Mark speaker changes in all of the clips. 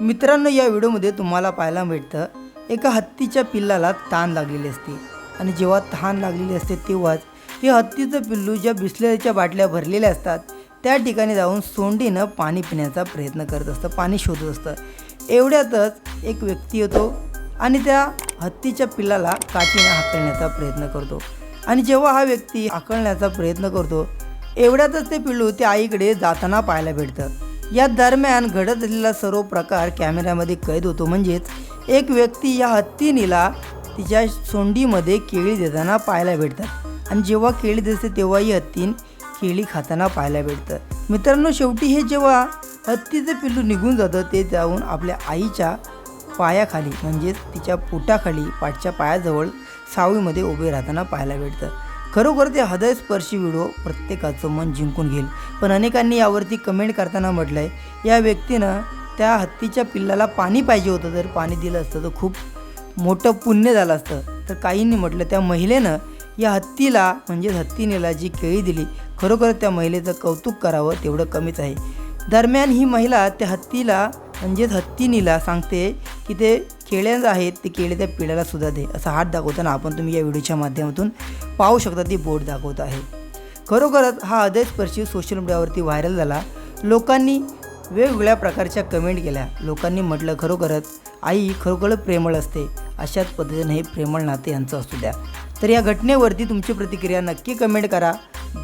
Speaker 1: मित्रांनो या व्हिडिओमध्ये तुम्हाला पाहायला मिळतं एका हत्तीच्या पिल्लाला ताण लागलेली असते. आणि जेव्हा तहान लागलेली असते तेव्हाच हे हत्तीचं पिल्लू ज्या बिस्लरीच्या बाटल्या भरलेल्या असतात त्या ठिकाणी जाऊन सोंडीनं पाणी पिण्याचा प्रयत्न करत असतं पाणी शोधत असतं. एवढ्यातच एक व्यक्ती येतो आणि त्या हत्तीच्या पिल्लाला काठीनं हाकलण्याचा प्रयत्न करतो. आणि जेव्हा हा व्यक्ती हाकलण्याचा प्रयत्न करतो एवढ्यातच ते पिल्लू त्या आईकडे जाताना पाहायला भेटतं. या दरम्यान घडत असलेला सर्व प्रकार कॅमेऱ्यामध्ये कैद होतो. म्हणजेच एक व्यक्ती या हत्तीनीला तिच्या सोंडीमध्ये केळी देताना पाहायला भेटतात. आणि जेव्हा केळी दिसते तेव्हा ही हत्तीन केळी खाताना पाहायला भेटतं. मित्रांनो शेवटी हे जेव्हा हत्तीचं पिल्लू निघून जातं ते जाऊन आपल्या आईच्या पायाखाली म्हणजेच तिच्या पोटाखाली पाठच्या पायाजवळ सावळीमध्ये उभे राहताना पाहायला भेटतं. खरोखर ते हृदयस्पर्शी व्हिडिओ प्रत्येकाचं मन जिंकून घेईल. पण अनेकांनी यावरती कमेंट करताना म्हटलं आहे या व्यक्तीनं त्या हत्तीच्या पिल्लाला पाणी पाहिजे होतं जर पाणी दिलं असतं तर खूप मोठं पुण्य झालं असतं. तर काहींनी म्हटलं त्या महिलेनं या हत्तीला म्हणजेच हत्तीनेला जी केळी दिली खरोखर त्या महिलेचं कौतुक करावं तेवढं कमीच आहे. दरम्यान ही महिला त्या हत्तीला म्हणजेच हत्तीनीला सांगते की ते केळ्या आहेत ते केळे त्या पिढ्याला सुद्धा दे असा हात दाखवताना आपण तुम्ही या व्हिडिओच्या माध्यमातून पाहू शकता ती बोट दाखवत आहे. खरोखरच हा हृदयस्पर्शी सोशल मीडियावरती व्हायरल झाला. लोकांनी वेगवेगळ्या प्रकारच्या कमेंट केल्या. लोकांनी म्हटलं खरोखरच आई खरोखर प्रेमळ असते. अशाच पद्धतीने हे प्रेमळ नाते यांचं असू द्या. तर या घटनेवरती तुमची प्रतिक्रिया नक्की कमेंट करा.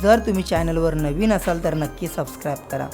Speaker 1: जर तुम्ही चॅनलवर नवीन असाल तर नक्की सबस्क्राईब करा.